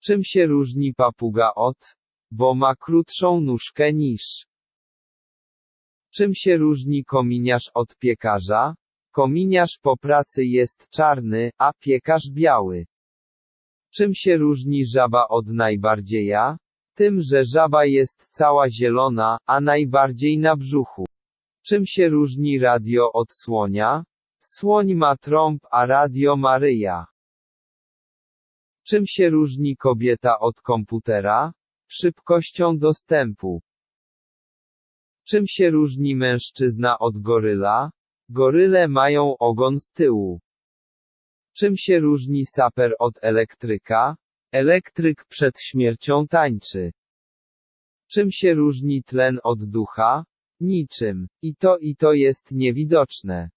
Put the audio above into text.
Czym się różni papuga od? Bo ma krótszą nóżkę niż. Czym się różni kominiarz od piekarza? Kominiarz po pracy jest czarny, a piekarz biały. Czym się różni żaba od najbardzieja? Tym, że żaba jest cała zielona, a najbardziej na brzuchu. Czym się różni radio od słonia? Słoń ma trąb, a radio ma ryja. Czym się różni kobieta od komputera? Szybkością dostępu. Czym się różni mężczyzna od goryla? Goryle mają ogon z tyłu. Czym się różni saper od elektryka? Elektryk przed śmiercią tańczy. Czym się różni tlen od ducha? Niczym. I to i to jest niewidoczne.